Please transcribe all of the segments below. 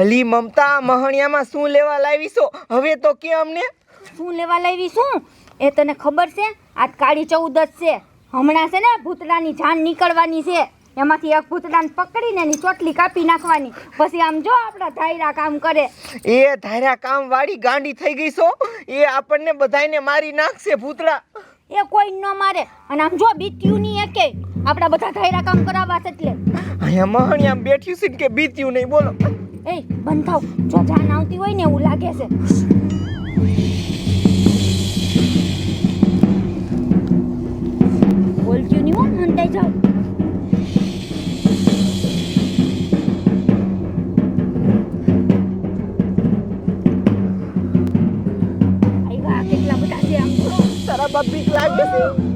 અલી મમતા મહણિયામાં શું લેવા લાવીશો? હવે તો કે અમને? શું લેવા લાવી શું? એ તને ખબર છે? આજ કાળી ચૌદસ છે. હમણાં છે ને ભૂતડાની જાન નીકળવાની છે. એમાંથી એક ભૂતડાને પકડીને એની ચોટલી કાપી નાખવાની. પછી આમ જો આપણા ધાયરા કામ કરે. એ ધાયરા કામ વાળી ગાંડી થઈ ગઈ છો? એ આપણને બધાયને મારી નાખશે ભૂતડા. એ કોઈ ન મારે. અને આમ જો બીત્યું નહીં એકે. આપણા બધા ધાયરા કામ કરાવવા છે એટલે. અહીંયા મહણિયામાં બેઠ્યું છે કે બીત્યું નહીં બોલો. એ, બંધ થાવ. જો જાન આવતી હોય ને એવું લાગે છે. બોલજો નહીં હો, હંતાઈ જાવ કેટલા બધા છે આમ તારા બીક લાગે છે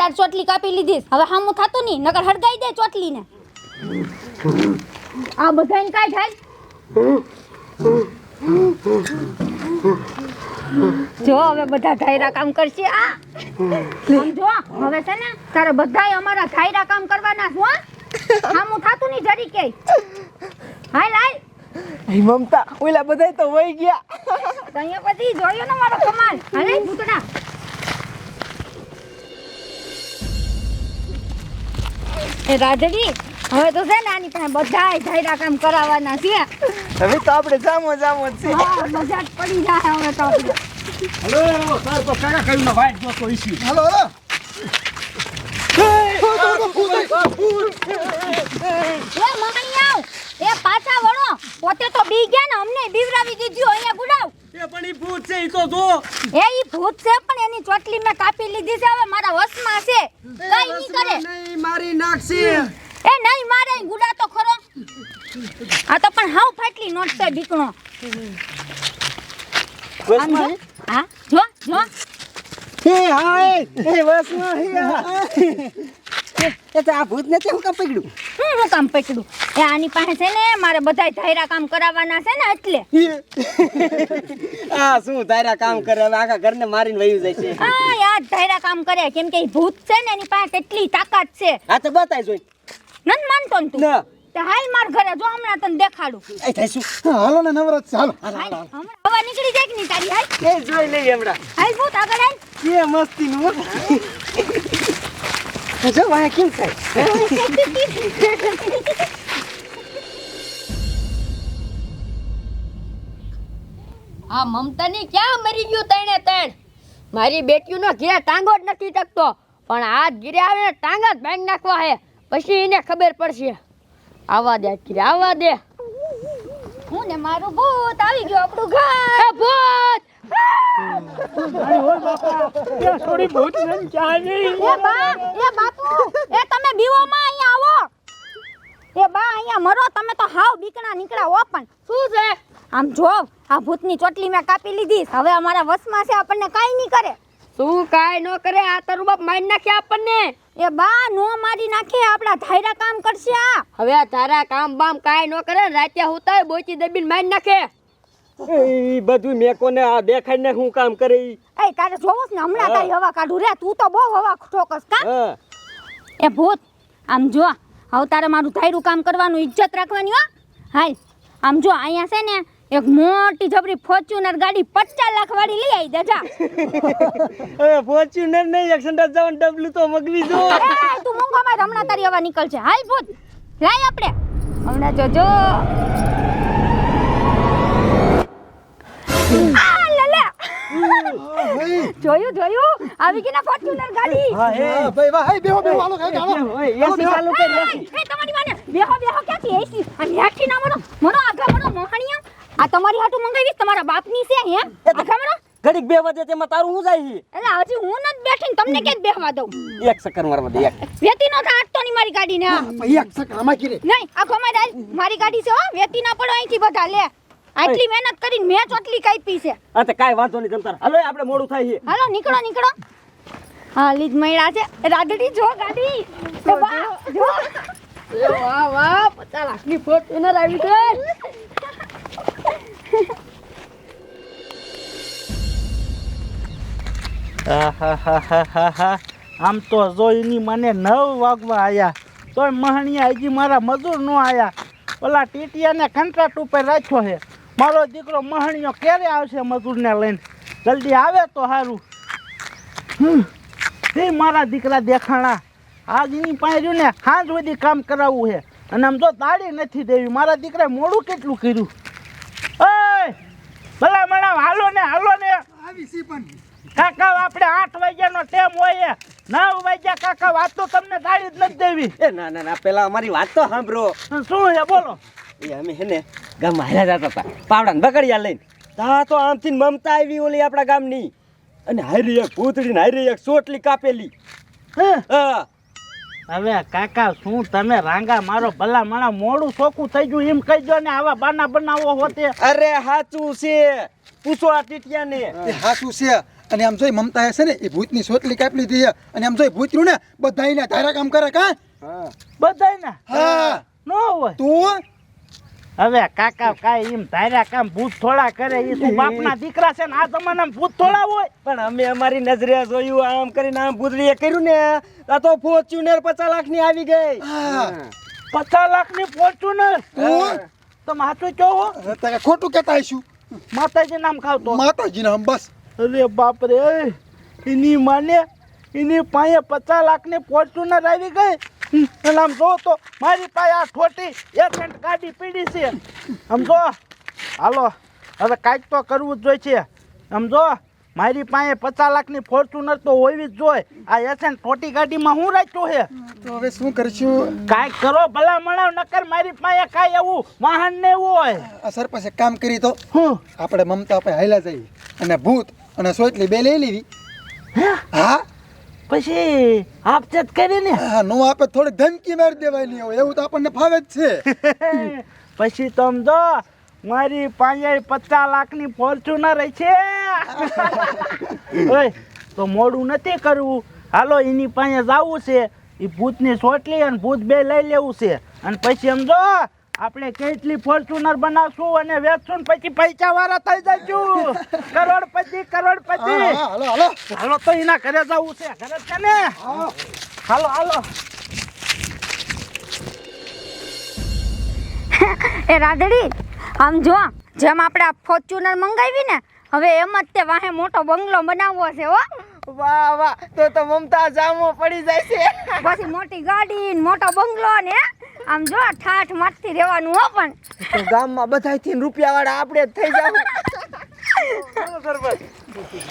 તાર ચોટલી કાપી લીધી હવે હામું થતું નહીં નકર હળગાઈ દે ચોટલી ને આ બધાને કાઈ થાય? જો હવે બધા ધાયરા કામ કરશે આ સમજો હવે છે ને તારે બધાય અમારા ધાયરા કામ કરવાના છો હા? હામું થતું નહીં જરી કે હાલ હાલ. હે મમતા ઓલા બધાય તો વહી ગયા. અહીંયા પછી જોયો ને મારો કમાલ? હાલે ભૂતડા. એ રાધડી હવે તો છે ને આની પાસે બધા ધાયરા કામ કરાવવાના છે. હવે તો આપણે જામો જામો જ છે હા મજા જ પડી જાય હવે તો આપણે. હલો સર તો કાકા કયું ના વાઈટ જો તો હાલો. હલો એ પાછા વળો. પોતે તો બી ગયા ને અમને બીવરાવી દીધું અહીંયા ગુડાવ. ભૂત છે ઈ તો જો. એ ઈ ભૂત છે પણ એની ચોટલી મેં કાપી લીધી છે હવે મારા વશમાં છે. કઈ ની કરે. નહીં મારી નાખશે એ નહીં મારે ગુડા તો ખરો. આ તો પણ હાવ ફાટલી નોટ છે દીકણો. આમ હા? જો જો. હે હાય એ વસમાં હે. એ તો આ ભૂત ને તે કામ પકડ્યું. હું હું કામ પકડું એ આની પાસે છે ને મારે બધાય ધાયરા કામ કરાવવાના છે ને એટલે. આ શું ધાયરા કામ કરે હવે આખા ઘરને મારીને વયું જશે આ યાર ધાયરા કામ કરે. કેમ કે ભૂત છે ને એની પાસે કેટલી તાકાત છે. હા તો બતાય જોઈ. નન માનતો ને તું. ના. હાલ માર ઘરે જો હમણાં તને દેખાડું. એ થઈશું હાલો ને નવરાત છે, હાલો હવા નીકળી જાય કે નહીં તારી હાલ? એ જોઈ લઈ હમણાં. હાલ ભૂત આગળ હાલ. કે મસ્તી નું જો વાયા કેમ થાય આ મમતાની ક્યાં મરી ગયું તણે તણ? મારી બેટીનો ઘીરે ટાંગો જ નથી ટકતો પણ આ ઘીરે આવે ને ટાંગા જ ભાંગી નાખવા હે. પછી એને ખબર પડશે. આવા દે ઘીરે આવા દે. હું ને મારું ભૂત આવી ગયું આપણું ઘર. ભૂત! છોડી ભૂત ને ક્યાં એ બા એ એ તમે બીવોમાં અહીંયા આવો. એ બા અહીંયા મરો તમે તો હાવ બીકણા નીકળ્યા હો પણ. શું છે? આમ જો આ ભૂતની ચોટલી મેં કાપી લીધી. હવે અમારા વશમાં છે આપણને કાઈ નહીં કરે. શું કાઈ નો કરે? આ તારું બાપ મારી નાખે આપણને. એ બા નો મારી નાખે આપડા ધાયરા કામ કરશે આ. હવે આ ધારા કામ બામ કાઈ નો કરે રાત્યા હુતાય બોચી દબીને મારી નાખે. એ બધું મેકોને આ દેખાય ને હું કામ કરે એ તારે જોવું ને હમણાં તારી હવા કાઢું. રે તું તો બહુ હવા ઠોકસ કા? હા. એ ભૂત આમ જો હવે તારે મારું ધાયરું કામ કરવાનું ઇજ્જત રાખવાની હો. હાલ આમ જો અહીંયા છે ને એક મોટી જબરી ફોર્ચ્યુનર ગાડી પચાસ લાખ વાળી લઈ આવી દેજા હવે ફોર્ચ્યુનર નહીં એક્સન્ટર જવાનું ડબલું તો મગવી જો એ, તું મૂંગો માર હમણાં તારી હવા નીકળશે. હાલ ભૂત લાય આપણે. હમણાં જોજો. જોયું જોયું? આવી ગઈ ને ફોર્ચ્યુનર ગાડી? હા એ. ભાઈ વાહ એ બેહો બેહો હાલો કાકા હાલો. એસી ચાલુ કરી નાખી. એ, તમારી માને. બેહો બેહો ક્યાંથી એસી અને હેઠી ના મનો મનો આગા મનો મોહણિયા. આ તમારી હાટુ મંગાવી તમારા બાપની છે હે આગા મનો ઘડીક બે વાગે તેમાં તારું હું જાય છે? એટલે હજી હું નથી બેઠી તમને કે બેહવા દઉં? એક ચક્કર મારવા દે એક. વેતી નો થાટતો ની મારી ગાડી ને એક સક આમાં કીરે. નહીં આખો માં મારી ગાડી છે હો. વેતી ના પડો અહીંથી બધા લે. આટલી મહેનત કરીને મેં ચોટલી કાપી છે. હા તો કાઈ વાંધો નહીં તમ હાલો આપણે મોડું થાય છે. હાલો નીકળો નીકળો. હાલી જ મૈડા છે. રાધડી જો ગાડી. જો એ વાહ વાહ પચાસ લાખની ફોર્ચ્યુનર આવી ગઈ આમ તો જોઈની મને નવ વાગવા આયા. તોય મહણિયા હજી મારા મજૂર નો આયા. ઓલા ટીટિયાને કંટ્રાક્ટ ઉપર રાખ્યો છે. મારો દીકરો મહણિયો ક્યારે આવશે મજૂરને લઈને? જલ્દી આવે તો સારું હમ. એ મારા દીકરા દેખાણા આજની પાસે ને સાંજ સુધી કામ કરાવવું છે. અને આમ જો તાળી નથી દેવી મારા દીકરાએ મોડું કેટલું કર્યું? ઓય! ભલા મણા હાલો ને હાલો ને. આવી સી પણ કાકા આપણે આઠ વાગ્યાનો ટેમ હોય. નવ વાગ્યા કાકા વાત તો તમને તાળી જ નથી દેવી. એ ના ના ના પેલા અમારી વાત તો સાંભળો. શું છે બોલો. એ અમે હે ને ગામમાં હાલ્યા જતા હતા. પાવડાને બકડિયા લઈને. તા તો આમથી મમતા આવી ઓલી આપણા ગામની. અને હારી એક ભૂતડી ને હારી એક સોટલી કાપેલી. હા? હવે કાકા શું તમે રાંગા મારો ભલા માણા મોડું ચોખ્ખું થઈ ગયું એમ કહી દો ને આવા બાના બનાવો હોતે? અરે સાચું છે. પૂછો આ ટીટિયાને. એ સાચું છે. અને આમ જોઈ મમતા છે ને એ ભૂતની સોટલી કાપી લીધી છે. અને આમ જોઈ ભૂતરું ને બધાયને ધારા કામ કરે કા? બધા ને હા. નો હોય. તું? હવે કાકા કાંઈ એમ ધાર્યા કામ ભૂત થોડા કરે એ તું બાપના દીકરા છે ને આ જમાનામાં ભૂત થોડા હોય. પણ અમે અમારી નજરે જોયું આમ કરીને આમ ભૂતડીએ કર્યું ને આ તો ફોર્ચ્યુનર પચાસ લાખની આવી ગઈ. પચાસ પચાસ લાખની ફોર્ચ્યુનર? તો તમે હાચું કહો હો? તારે ખોટું કેતા આવીશું. માતાજી નામ ખાવતો. માતાજી નામ બસ. અરે બાપ રે એની માને એની પાસે પચાસ લાખની ફોર્ચ્યુનર આવી ગઈ. અને આમ જો તો મારી પાસે આ ખોટી એજન્ટ ગાડી પીડી છે. આમ જો હાલો હવે કાંઈક તો કરવું જ જોઈએ છે આમ જો મારી પાસે પચાસ લાખની ફોર્ચ્યુનર તો હોવી જ જોઈએ આ એજન્ટ ખોટી ગાડીમાં હું રાખ્યું છે? તો હવે શું કરશું? કાંઈક કરો ભલા મણાવ નકર મારી પાસે કાંઈ એવું વાહન ને એવું હોય. સરપંચ એક કામ કરી તો. હું? આપણે મમતા આપણે હાલ્યા જઈએ. અને ભૂત અને સોટલી બે લઈ લેવી. હા? પછી આપચત કરીને. હા નો આપે થોડીક ધમકી મારી દેવાની હોય એવું તો આપણને ફાવે જ છે. પછી તો સમજો મારી પાસે પચાસ લાખની ફોર્ચ્યુનર છે. ઓય તો મોડું નથી કરવું. હાલો એની પાસે જવું છે. એ ભૂતની સોટલી અને ભૂત બે લઈ લેવું છે. અને પછી સમજો આપણે કેટલી ફોર્ચ્યુનર બનાવશું અને વેચશું પછી પૈસા વાળા થઈ જઈશું. કરોડપતિ કરોડપતિ. હાલો હાલો. હાલો તો એના ઘરે જવું છે. ઘરે છે ને? હાલો હાલો. એ રાધડી આમ જો જેમ આપણે આ ફોર્ચ્યુનર મંગાવી ને હવે એમ જ તે વાહે મોટો બંગલો બનાવવો છે હો. વાહ વાહ તો તો મમતા જામો પડી જાય છે. પછી મોટી ગાડી મોટો બંગલો ને આમ જો ઠાઠ માઠથી રહેવાનું હો પણ. ગામમાં ગામમાં બધાયથી રૂપિયા વાળા આપણે જ થઈ જાવ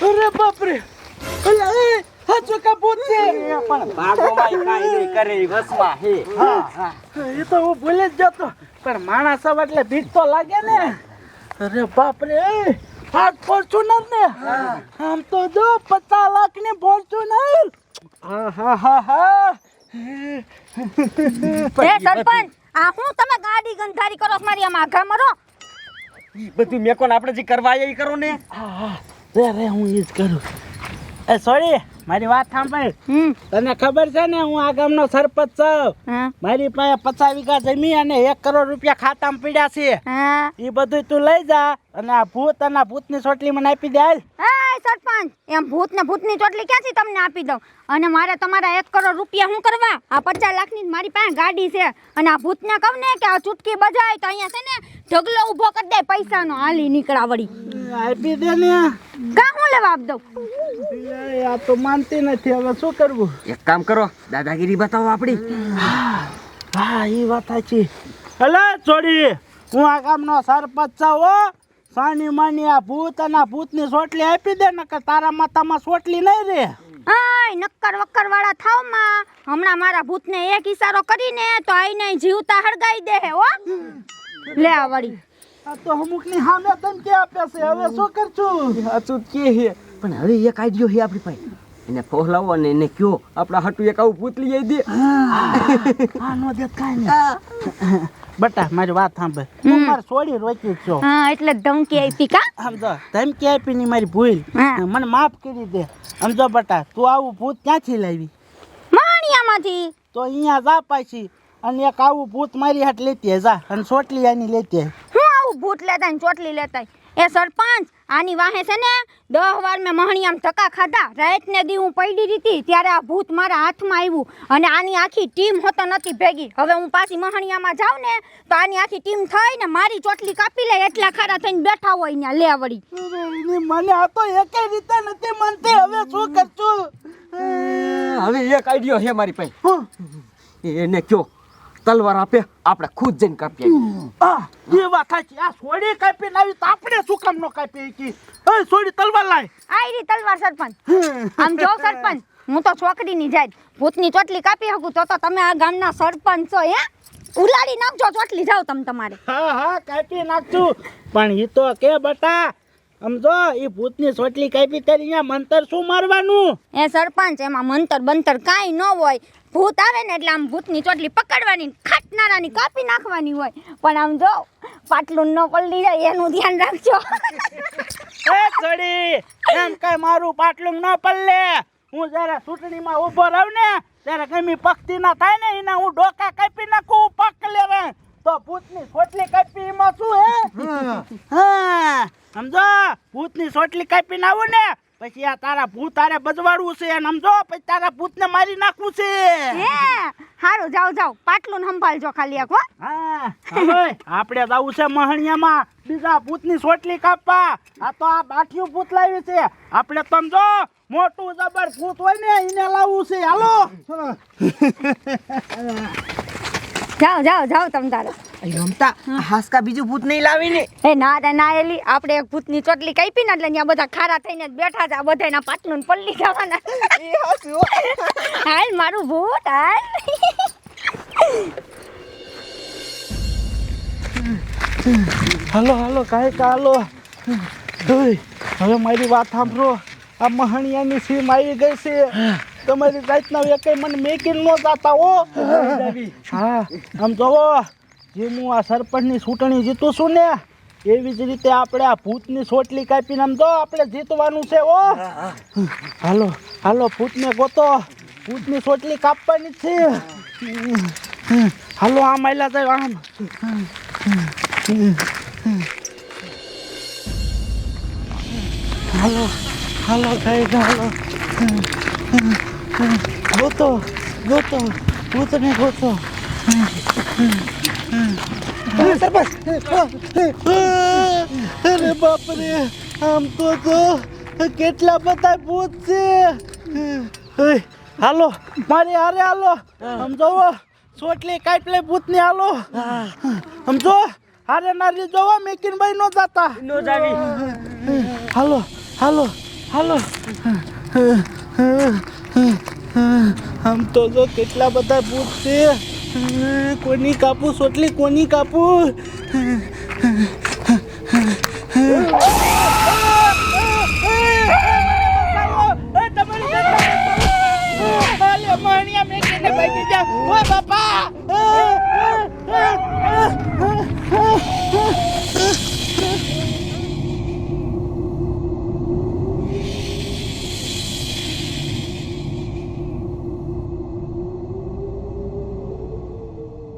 અરે બાપ રે હાચો કા છે? પણ ભાગોમાં કાઈ નહીં કરે વસમાં હે હા. એ તો હું ભૂલી જ જતો. પણ માણસ એટલે બીક તો લાગે ને. અરે બાપરે હાથ ફોર્ચ્યુનર ને આમ તો જો પચાસ લાખની. ફોર્ચ્યુનર હા હા હા. હા એ સરપંચ આ હું તમે ગાડી ગંધારી કરો મારી આમ આઘા મરો. ઈ બધું મેકોન આપણે જે કરવા આયા કરો ને. હા હા. રે રે હું એ જ કરું. એ સોરી મારી વાત સાંભળ. તને ખબર છે ને હું આ ગામનો સરપંચ છું. મારી પાસે પચાસ વીઘા જમીન અને એક કરોડ રૂપિયા ખાતામાં પડ્યા છે. એ બધું તું લઈ જા અને આ ભૂત અને ભૂતની ચોટલી મને આપી દે સરપંચ એમ ભૂત ને ભૂતની ચોટલી ક્યાંથી તમને આપી દઉં? અને મારે તમારા એક કરોડ રૂપિયા શું કરવા? આ પચાસ લાખની ની મારી પાસે ગાડી છે. અને આ ભૂતને કહું ને કે આ ચૂટકી બજાય તો અહીંયા છે ને ઢગલો ઊભો કરી દે પૈસાનો. હાલી નીકળા વળી. આપી દે ને. કા હું લેવા આપ દઉં? આ તો માનતી નથી. હવે શું કરવું? એક કામ કરો દાદાગીરી બતાવો આપણી. હા એ વાત સાચી. હલે છોડી. હું આ ગામનો સરપંચ છું હો માની આ ભૂત અને આ ભૂતની સોટલી આપી દે કે તારા માથામાં સોટલી નહીં રે આય નક્કર વક્કર વાળા થાવમાં હમણાં મારા ભૂતને એક ઈશારો કરીને તો આઈને જીવતા હળગાઈ દે હે હો. લે આ વળી. આ તો અમુકની સામે ધમકી આપે છે. હવે શું કરશું? સાચું કે હે પણ હવે એક આઈડિયો હે આપણી પાસે. એને ફોહલાવો અને એને કયો આપણા હટુ એક આવું પૂતલી આવી દે. આ નો દેત કાઈ નહીં. બટા મારી વાત સાંભળ. હું મારે છોડી રોકી છો. હા એટલે ધમકી આપી કા? સમજો ધમકી આપી ની મારી ભૂલ. મને માફ કરી દે. સમજો બટા તું આવું ભૂત ક્યાંથી લાવી? માણિયામાંથી તો અહીંયા જા પાછી અને એક આવું ભૂત મારી હાથ લેતી જા. અને ચોટલી આની લેતી. હું આવું ભૂત લેતા ને ચોટલી લેતા એ સરપંચ આની વાહે છે ને દહ વાર મેં મહણિયામ ધક્કા ખાધા. રાતને દી હું પડી હતી ત્યારે આ ભૂત મારા હાથમાં આવ્યું અને આની આખી ટીમ હોતો નથી ભેગી. હવે હું પાછી મહણિયામાં જાઉં ને તો આની આખી ટીમ થઈ ને મારી ચોટલી કાપી લે એટલા ખારા થઈને બેઠા હોય ને લે વળી મને આ તો એકેય રીતે નથી મનતી. હવે શું કરશું? હવે એક આઈડિયો છે મારી પાસે. હું? એને કયો? તલવાર આપે આપણે ખુદ જઈને કાપી આવીએ. આ એ વાત સાચી આ સોડી કાપી લાવી તો આપણે શું કામ નો કાપી કી એ સોડી તલવાર લાય. આયરી તલવાર સરપંચ. આમ જો સરપંચ હું તો છોકરીની જાય ભૂતની ચોટલી કાપી શકું તો તો તમે આ ગામના સરપંચ છો હે? ઉલાડી નાખજો ચોટલી જાવ તમે તમારે. હા હા કાપી નાખજો. પણ એ તો કે બટા સમજો એ ભૂતની સોટલી કાપી તારી અહીંયા મંતર શું મારવાનું? એ સરપંચ એમાં મંતર બંતર કાંઈ ન હોય. ભૂત આવે ને એટલે આમ ભૂતની ચોટલી પકડવાની ખાટનારાની કાપી નાખવાની હોય. પણ આમ જો પાટલું ન પલડી જાય એનું ધ્યાન રાખજો. એ ચડી! એમ કઈ મારું પાટલું ન પલ્લે હું જ્યારે ચૂંટણીમાં ઊભો રહું ને ત્યારે ગમી પક્ષી ના થાય ને એના હું ડોકા કાપી નાખું પકલે રે તો ભૂતની સોટલી કાપી એમાં શું હે? હા. સમજો? ભૂતની સોટલી કાપી નાવું ને પછી આ તારા ભૂત તારે બજવાડવું છે અને સમજો? પછી તારા ભૂતને મારી નાખવું છે. હે? હારું જાઓ જાઓ. પાટલું સંભાળજો ખાલી આખો હા. હવે આપણે જવું છે મહણિયામાં. બીજા ભૂતની સોટલી કાપવા. આ તો આ બાઠિયું ભૂત લાવી છે. આપણે સમજો મોટું જબર ભૂત હોય ને એને લાવવું છે. હાલો. જાઓ જાઓ જાઓ તમ તારે. રમતા હાસકા બીજું ભૂત નહીં લાવીને. એ ના રે ના એલી. આપણે એક ભૂતની ચોટલી કાપી ને એટલે ત્યાં બધા ખારા થઈને જ બેઠા છે. આ બધાના પાટલું ને પલ્લી જવાના. હાલ મારું ભૂત હાલ. હાલો હાલો કાંઈ કાલો હાલો હવે મારી વાત સાંભળો. આ મહણિયાની સીમ આવી ગઈ છે. તમારી જાતના વેકઈ મને મેકીન નો જાતા હો. હા, આમ જોવો, જે હું આ સરપંચની ચૂંટણી જીતું છું ને, એવી જ રીતે આપણે આ ભૂતની સોટલી કાપીને આમ જો, આપણે જીતવાનું છે ઓ હાલો હાલો, ભૂતને ગોતો. ભૂતની સોટલી કાપવાની છે. હાલો, આમ આયલા જાય, આમ. હાલો હાલો કઈ હાલો. ગોતો ગોતો ભૂતને ગોતો. અરે બાપરે આમ તો તો કેટલા બધા ભૂત છે. હાલો મારી હારે હાલો. આમ જોવો સોટલી કાટલે ભૂતની હાલો. સમજો હારે નારી જોવો મેકિનભાઈ નો જાતા. નો જાવી. હાલો હાલો હાલો. આમ તો જો કેટલા બધા ભૂત છે. કોની કાપું સોટલી કોની કાપું?